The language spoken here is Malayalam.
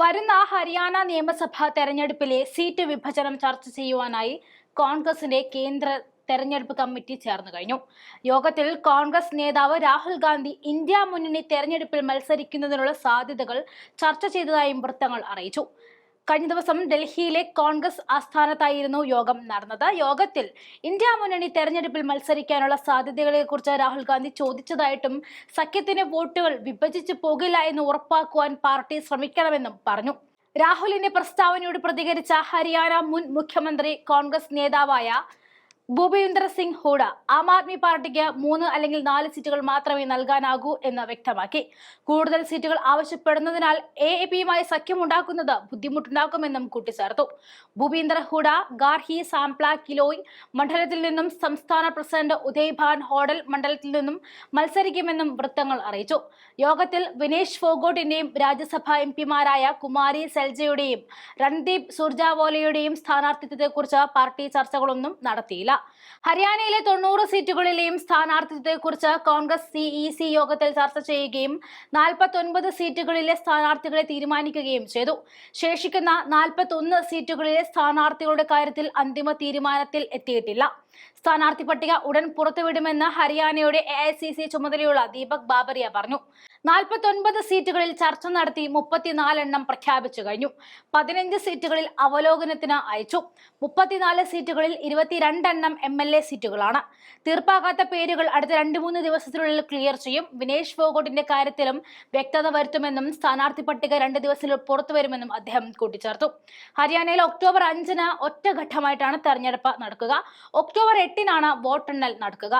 വരുന്ന ഹരിയാന നിയമസഭാ തെരഞ്ഞെടുപ്പിലെ സീറ്റ് വിഭജനം ചർച്ച ചെയ്യുവാനായി കോൺഗ്രസിന്റെ കേന്ദ്ര തെരഞ്ഞെടുപ്പ് കമ്മിറ്റി ചേർന്നു കഴിഞ്ഞു. യോഗത്തിൽ കോൺഗ്രസ് നേതാവ് രാഹുൽ ഗാന്ധി ഇന്ത്യ മുന്നണി തെരഞ്ഞെടുപ്പിൽ മത്സരിക്കുന്നതിനുള്ള സാധ്യതകൾ ചർച്ച ചെയ്തതായും വൃത്തങ്ങൾ അറിയിച്ചു. കഴിഞ്ഞ ദിവസം ഡൽഹിയിലെ കോൺഗ്രസ് ആസ്ഥാനത്തായിരുന്നു യോഗം നടന്നത്. യോഗത്തിൽ ഇന്ത്യ മുന്നണി തെരഞ്ഞെടുപ്പിൽ മത്സരിക്കാനുള്ള സാധ്യതകളെ കുറിച്ച് രാഹുൽ ഗാന്ധി ചോദിച്ചതായിട്ടും സഖ്യത്തിന് വോട്ടുകൾ വിഭജിച്ചു പോകില്ല എന്ന് ഉറപ്പാക്കുവാൻ പാർട്ടി ശ്രമിക്കണമെന്നും പറഞ്ഞു. രാഹുലിന്റെ പ്രസ്താവനയോട് പ്രതികരിച്ച ഹരിയാന മുൻ മുഖ്യമന്ത്രി കോൺഗ്രസ് നേതാവായ ഭൂപീന്ദർ സിംഗ് ഹൂഡ ആം ആദ്മി പാർട്ടിക്ക് മൂന്ന് അല്ലെങ്കിൽ നാല് സീറ്റുകൾ മാത്രമേ നൽകാനാകൂ എന്ന് വ്യക്തമാക്കി. കൂടുതൽ സീറ്റുകൾ ആവശ്യപ്പെടുന്നതിനാൽ എ എ പിയുമായി സഖ്യമുണ്ടാക്കുന്നത് ബുദ്ധിമുട്ടുണ്ടാക്കുമെന്നും കൂട്ടിച്ചേർത്തു. ഭൂപീന്ദർ ഹൂഡ ഗാർഹി സാംപ്ല കിലോയ് മണ്ഡലത്തിൽ നിന്നും സംസ്ഥാന പ്രസിഡന്റ് ഉദയ്ഭാൻ ഹോഡൽ മണ്ഡലത്തിൽ നിന്നും മത്സരിക്കുമെന്നും വൃത്തങ്ങൾ അറിയിച്ചു. യോഗത്തിൽ വിനേഷ് ഫോഗോട്ടിന്റെയും രാജ്യസഭാ എം പിമാരായ കുമാരി സെൽജയുടെയും രൺദീപ് സുർജാവോലയുടെയും സ്ഥാനാർത്ഥിത്വത്തെക്കുറിച്ച് പാർട്ടി ചർച്ചകളൊന്നും നടത്തിയില്ല. ഹരിയാനയിലെ തൊണ്ണൂറ് സീറ്റുകളിലെയും സ്ഥാനാർത്ഥിത്വത്തെക്കുറിച്ച് കോൺഗ്രസ് സിഇ സി യോഗത്തിൽ ചർച്ച ചെയ്യുകയും നാൽപ്പത്തൊൻപത് സീറ്റുകളിലെ സ്ഥാനാർത്ഥികളെ തീരുമാനിക്കുകയും ചെയ്തു. ശേഷിക്കുന്ന നാൽപ്പത്തൊന്ന് സീറ്റുകളിലെ സ്ഥാനാർത്ഥികളുടെ കാര്യത്തിൽ അന്തിമ തീരുമാനത്തിൽ എത്തിയിട്ടില്ല. സ്ഥാനാർത്ഥി പട്ടിക ഉടൻ പുറത്തുവിടുമെന്ന് ഹരിയാനയുടെ എ ഐ സി സി ചുമതലയുള്ള ദീപക് ബാബറിയ പറഞ്ഞു. നാൽപ്പത്തൊൻപത് സീറ്റുകളിൽ ചർച്ച നടത്തി മുപ്പത്തിനാലെണ്ണം പ്രഖ്യാപിച്ചു കഴിഞ്ഞു. പതിനഞ്ച് സീറ്റുകളിൽ അവലോകനത്തിന് അയച്ചു. മുപ്പത്തിനാല് സീറ്റുകളിൽ ഇരുപത്തിരണ്ടെണ്ണം എം എൽ എ സീറ്റുകളാണ്. തീർപ്പാകാത്ത പേരുകൾ അടുത്ത രണ്ട് മൂന്ന് ദിവസത്തിനുള്ളിൽ ക്ലിയർ ചെയ്യും. വിനേഷ് ഫോഗോട്ടിന്റെ കാര്യത്തിലും വ്യക്തത വരുത്തുമെന്നും സ്ഥാനാർത്ഥി പട്ടിക രണ്ട് ദിവസത്തിൽ പുറത്തുവരുമെന്നും അദ്ദേഹം കൂട്ടിച്ചേർത്തു. ഹരിയാനയിൽ ഒക്ടോബർ അഞ്ചിന് ഒറ്റഘട്ടമായിട്ടാണ് തെരഞ്ഞെടുപ്പ് നടക്കുക. ഒക്ടോബർ എട്ടിനാണ് വോട്ടെണ്ണൽ നടക്കുക.